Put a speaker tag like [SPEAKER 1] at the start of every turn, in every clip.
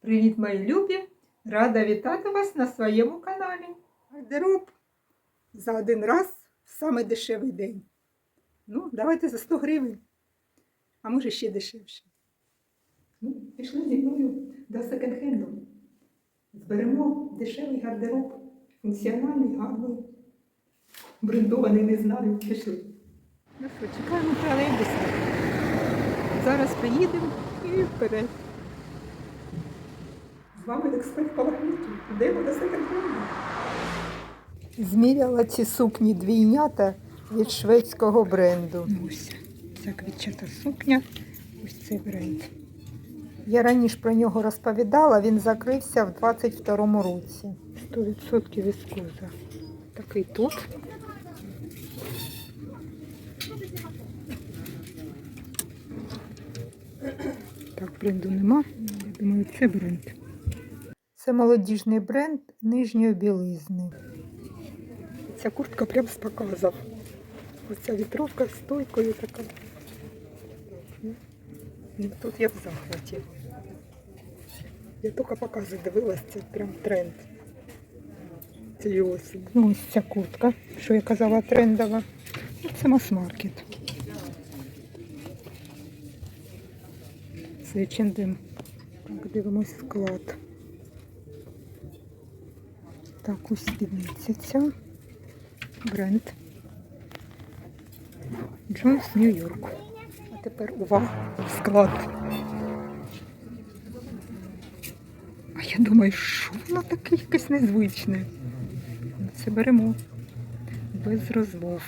[SPEAKER 1] Привіт, мої любі! Рада вітати вас на своєму каналі. Гардероб за один раз в саме дешевий день. Ну, давайте за 100 гривень, а може ще дешевше. Ну, пішли зі мною до секонд-хенду. Зберемо дешевий гардероб, функціональний, гарний, брендований, не знаю. Пішли. Ну що, чекаємо тролейбуса. Зараз приїдемо і вперед. Вами експерт по магніту. Йдемо до. Зміряла ці сукні двійнята від шведського бренду. Ось ця квітчата сукня, ось цей бренд. Я раніше про нього розповідала, він закрився в 22-му році. 100% віскоза. Такий тут. Так, бренду нема. Я думаю, це бренд. Це молодіжний бренд нижньої білизни. Ця куртка прям з показів. Оця вітровка з стойкою така. Ну, Тут я в захваті. Я тільки покази дивилась, це прям тренд. Цієї осені. Ну, ось ця куртка, що я казала, трендова. Ну, Це мас-маркет. Це H&M. Так, дивимось склад. Так, ось спідниця ця. Бренд. Джонс Нью-Йорк. А тепер увага склад. А я думаю, що воно таке якесь незвичне. Це беремо без розмов.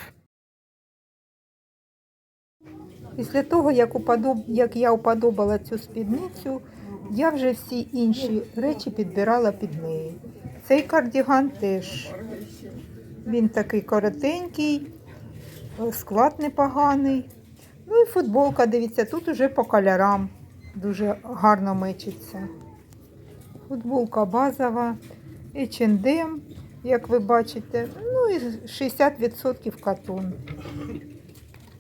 [SPEAKER 1] Після того, як, уподоб... як я уподобала цю спідницю, я вже всі інші речі підбирала під неї. Цей кардіган теж. Він такий коротенький, склад непоганий. Ну і футболка, дивіться, тут уже по кольорам дуже гарно мечиться. Футболка базова, H&M, як ви бачите. Ну і 60% катон.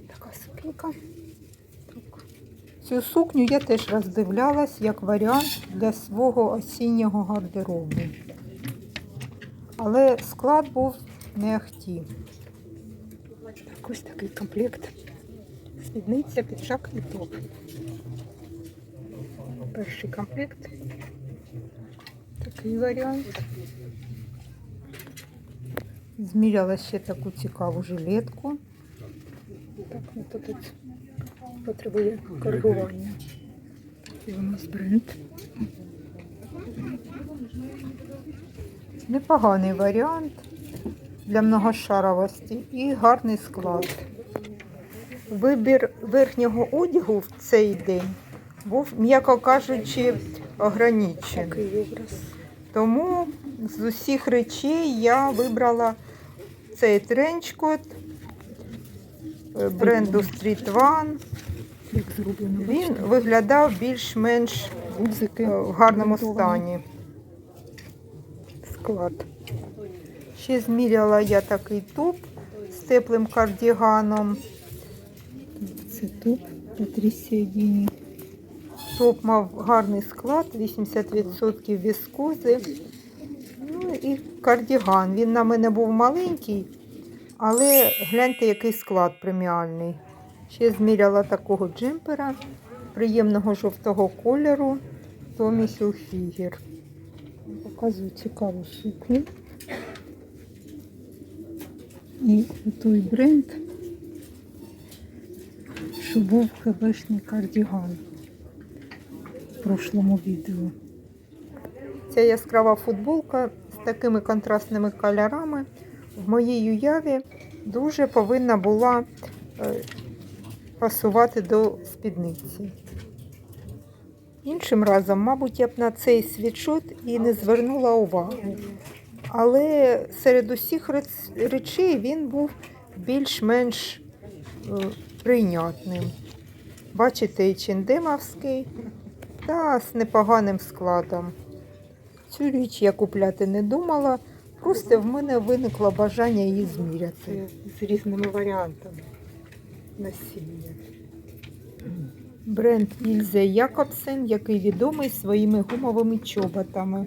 [SPEAKER 1] Така сукенька. Цю сукню я теж роздивлялась як варіант для свого осіннього гардеробу. Але склад був не ахті. Так, ось такий комплект. Спідниця, піджак і топ. Перший комплект. Такий варіант. Зміряла ще таку цікаву жилетку. Так, ну тут потребує коригування. Дивимось бренд. Непоганий варіант для многошаровості і гарний склад. Вибір верхнього одягу в цей день був, м'яко кажучи, ограничений. Тому з усіх речей я вибрала цей тренчкот бренду Street One. Він виглядав більш-менш е, в гарному стані. Склад. Ще зміряла я такий топ з теплим кардіганом.
[SPEAKER 2] Це топ Патрісія Діні.
[SPEAKER 1] Топ мав гарний склад, 80% віскози. Ну і кардіган. Він на мене був маленький, але гляньте, який склад преміальний. Ще зміряла такого джемпера приємного жовтого кольору Tommy Hilfiger.
[SPEAKER 2] Показую цікаву сукню. І той бренд, що був хебешний кардіган в прошлому відео.
[SPEAKER 1] Ця яскрава футболка з такими контрастними кольорами в моїй уяві дуже повинна була е, пасувати до спідниці. Іншим разом, мабуть, я б на цей світшот і не звернула увагу. Але серед усіх речей він був більш-менш е, прийнятним. Бачите, H&M-овський та з непоганим складом. Цю річ я купляти не думала, просто в мене виникло бажання її зміряти.
[SPEAKER 2] З різними варіантами насіння.
[SPEAKER 1] Бренд Ільзе Якобсен, який відомий своїми гумовими чоботами.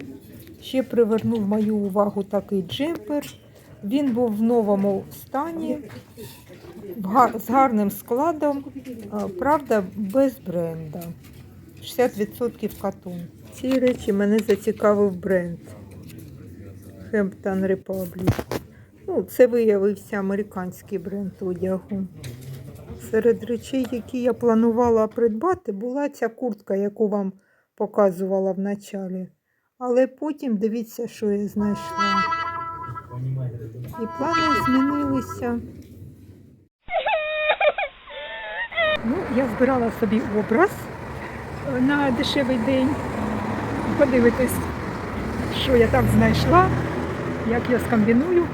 [SPEAKER 1] Ще привернув мою увагу такий джемпер. Він був в новому стані, з гарним складом, правда, без бренда. 60% катун. Ці речі мене зацікавив бренд Hampton Republic. Ну, це виявився американський бренд одягу. Серед речей, які я планувала придбати, була ця куртка, яку вам показувала в началі. Але потім дивіться, що я знайшла. І плани змінилися. Ну, я збирала собі образ на дешевий день. Подивитись, що я там знайшла, як я скомбіную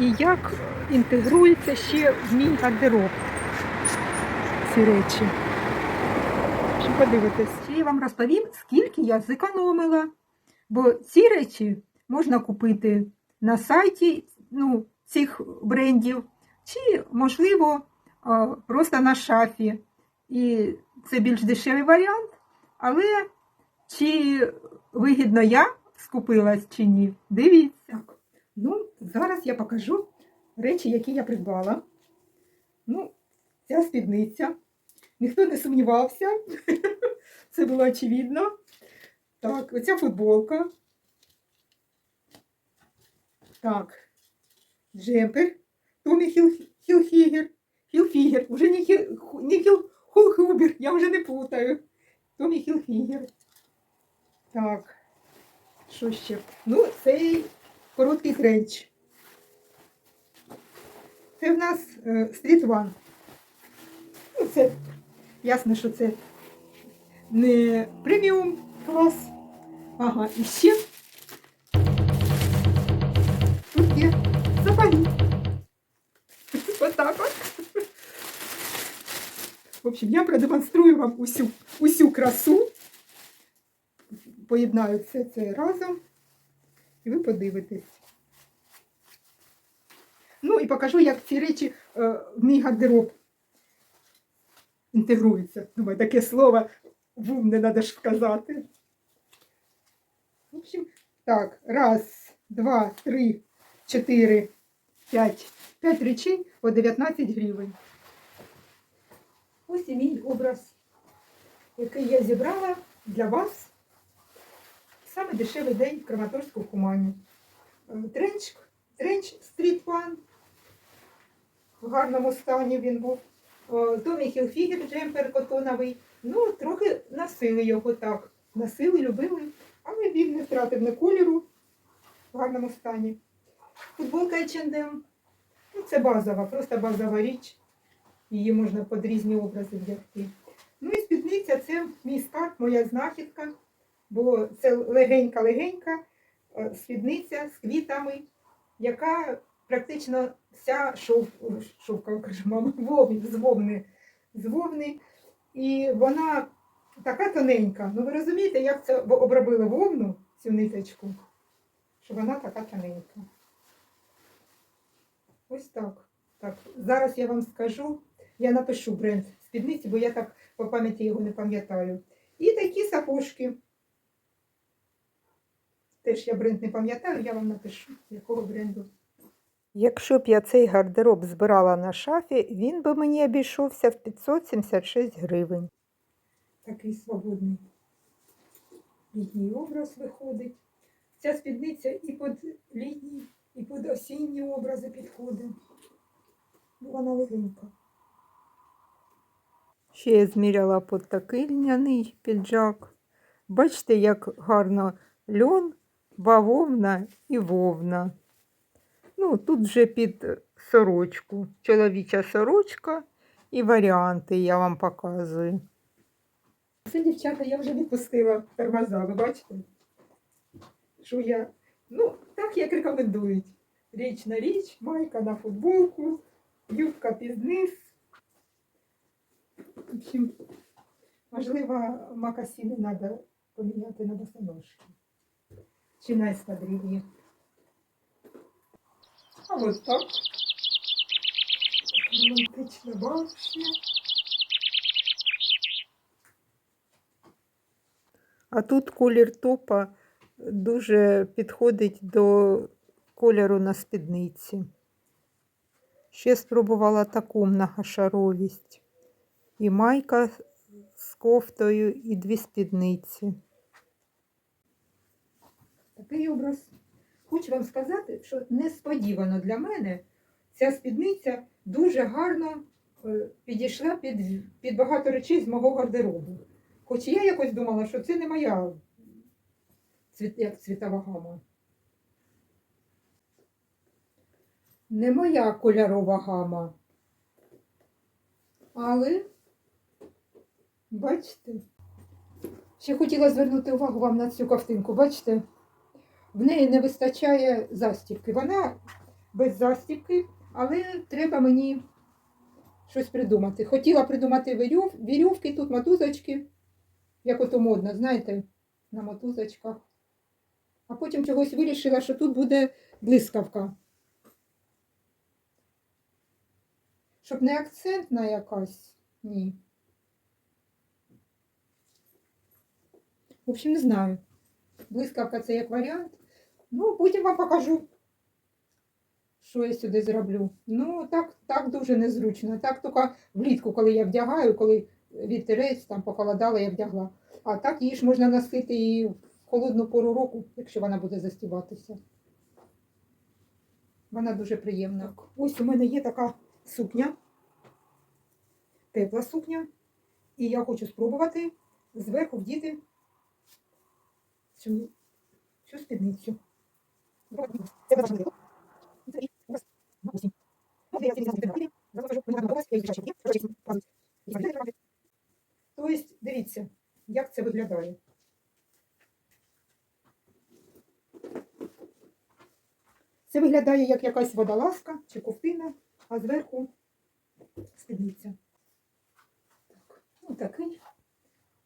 [SPEAKER 1] і як інтегрується ще в мій гардероб ці речі. Подивитись. Я вам розповім, скільки я зекономила. Бо ці речі можна купити на сайті ну, цих брендів, чи, можливо, просто на шафі. І це більш дешевий варіант. Але чи вигідно я скупилась чи ні? Дивіться. Зараз я покажу речі, які я придбала. Ну, ця спідниця. Ніхто не сумнівався. Це було очевидно. Так, оця футболка. Так. Джемпер. Томі Хіл, Хілфігер. Хілфігер. Уже не, Хіл, не Хіл, Хулхубер. Я вже не путаю. Томі Хілфігер. Так. Що ще? Ну, цей короткий тренч. Це в нас е, Street One. Ну, це ясно, що це не преміум клас. Ага, і ще тут є сапоги. Отак от. В общем, я продемонструю вам усю, усю красу. Поєднаю все це разом. І ви подивитесь. І покажу, як ці речі е, в мій гардероб інтегруються. Думаю, таке слово в ум не треба ж сказати. В общем, так, раз, два, три, чотири, п'ять. П'ять речей по 19 гривень. Ось і мій образ, який я зібрала для вас. Саме дешевий день в Краматорську в Кумані. Е, Тренч, тренч Street One. В гарному стані він був. Томі Хілфігер джемпер котоновий. Ну, трохи носили його так. Носили, любили, але він не втратив не кольору в гарному стані. Футболка H&M. Ну, це базова, просто базова річ. Її можна під різні образи вдягти. Ну і спідниця це мій скарб, моя знахідка, бо це легенька-легенька е, спідниця з квітами, яка практично вся шов, шовка, кажу, мама, вовни, вовни, з вовни. І вона така тоненька. Ну ви розумієте, як це обробили вовну, цю ниточку, що вона така тоненька. Ось так. Так, зараз я вам скажу, я напишу бренд спідниці, бо я так по пам'яті його не пам'ятаю. І такі сапожки. Теж я бренд не пам'ятаю, я вам напишу, якого бренду. Якщо б я цей гардероб збирала на шафі, він би мені обійшовся в 576 гривень. Такий свободний літній образ виходить. Ця спідниця і під літній, і під осінні образи підходить. Ну, вона легенька. Ще я зміряла під такий льняний піджак. Бачите, як гарно льон, бавовна і вовна. Ну, тут вже під сорочку. Чоловіча сорочка і варіанти я вам показую. Це, дівчата, я вже відпустила тормоза, ви бачите? Що я, ну, так як рекомендують. Річ на річ, майка на футболку, юбка під низ. В общем, можливо, макасини треба поміняти на босоножки. Чи на ескадрильї. А вот так. Романтична башня. А тут колір топа дуже підходить до кольору на спідниці. Ще спробувала таку многошаровість. І майка з кофтою, і дві спідниці. Такий образ. Хочу вам сказати, що несподівано для мене ця спідниця дуже гарно е, підійшла під, під багато речей з мого гардеробу. Хоч я якось думала, що це не моя як цвітова гама. Не моя кольорова гама. Але, бачите, ще хотіла звернути увагу вам на цю ковтинку. Бачите, в неї не вистачає застібки. Вона без застібки, але треба мені щось придумати. Хотіла придумати вірьов, вірьовки, тут мотузочки, як ото модно, знаєте, на мотузочках. А потім чогось вирішила, що тут буде блискавка. Щоб не акцентна якась, ні. В общем, не знаю. Блискавка це як варіант. Ну, потім вам покажу, що я сюди зроблю. Ну, так, так дуже незручно. Так тільки влітку, коли я вдягаю, коли вітерець там похолодало, я вдягла. А так її ж можна носити і в холодну пору року, якщо вона буде застібатися. Вона дуже приємна. Ось у мене є така сукня, тепла сукня, і я хочу спробувати зверху вдіти цю, цю спідницю. Це важливо. Тобто, дивіться, як це виглядає. Це виглядає як якась водолазка чи ковтина, а зверху спідниця. Так, ну такий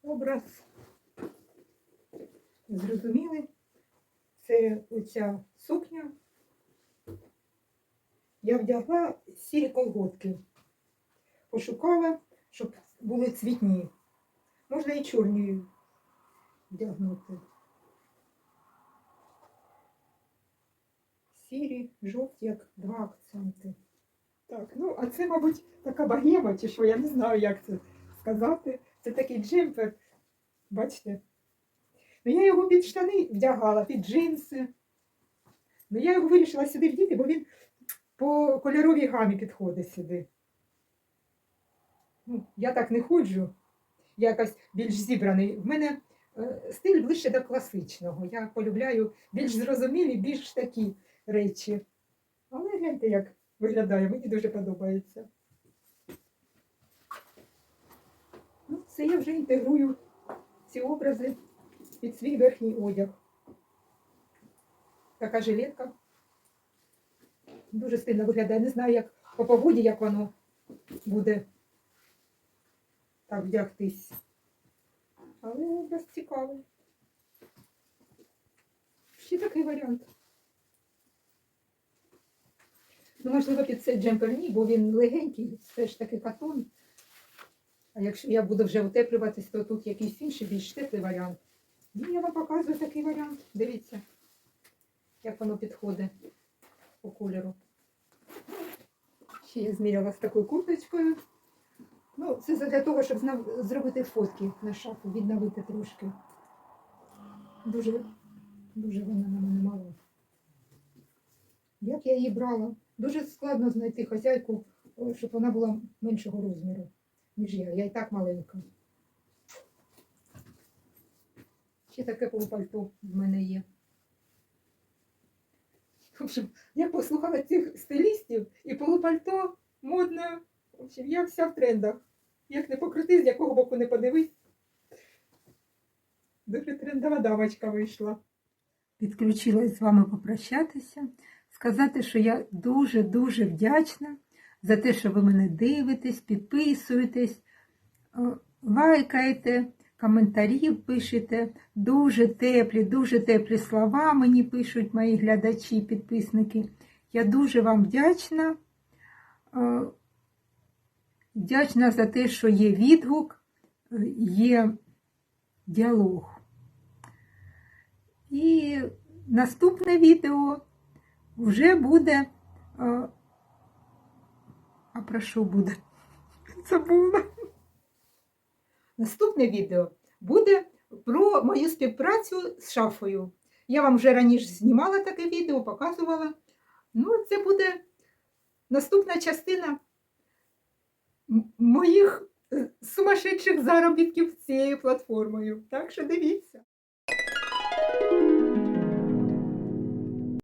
[SPEAKER 1] образ. Зрозуміли? Це оця сукня. Я вдягла сірі колготки. Пошукала, щоб були цвітні. Можна і чорні вдягнути. Сірі, жовті, як два акценти. Так, ну а це, мабуть, така богема, чи що, я не знаю, як це сказати. Це такий джемпер. Бачите? Ну, я його під штани вдягала, під джинси. Ну, я його вирішила сюди вдіти, бо він по кольоровій гамі підходить сюди. Ну, я так не ходжу, я якась більш зібраний. В мене е, стиль ближче до класичного. Я полюбляю більш зрозумілі, більш такі речі. Але гляньте, як виглядає, мені дуже подобається. Ну, це я вже інтегрую ці образи під свій верхній одяг. Така жилетка. Дуже стильно виглядає. Не знаю, як по погоді, як воно буде так вдягтись. Але образ цікавий. Ще такий варіант. Ну, можливо, під цей джемпер ні, бо він легенький, все ж таки катон. А якщо я буду вже утеплюватись, то тут якийсь інший більш теплий варіант. Ну, я вам показую такий варіант. Дивіться, як воно підходить по кольору. Ще я зміряла з такою курточкою. Ну, це для того, щоб зробити фотки на шафу, відновити трошки. Дуже, дуже вона на мене мала. Як я її брала? Дуже складно знайти хазяйку, щоб вона була меншого розміру, ніж я. Я і так маленька. Ще таке полупальто в мене є. В общем, я послухала цих стилістів і полупальто модно. В общем, я вся в трендах. Як не покрути, з якого боку не подивись. Дуже трендова дамочка вийшла. Підключилась з вами попрощатися, сказати, що я дуже-дуже вдячна за те, що ви мене дивитесь, підписуєтесь, е, лайкаєте, коментарі пишете. Дуже теплі, дуже теплі слова мені пишуть мої глядачі, підписники. Я дуже вам вдячна. Е, Вдячна за те, що є відгук, є діалог. І наступне відео вже буде. е, А про що буде? Забула. Наступне відео буде про мою співпрацю з шафою. Я вам вже раніше знімала таке відео, показувала. Ну, це буде наступна частина моїх е, сумасшедших заробітків з цією платформою. Так що дивіться.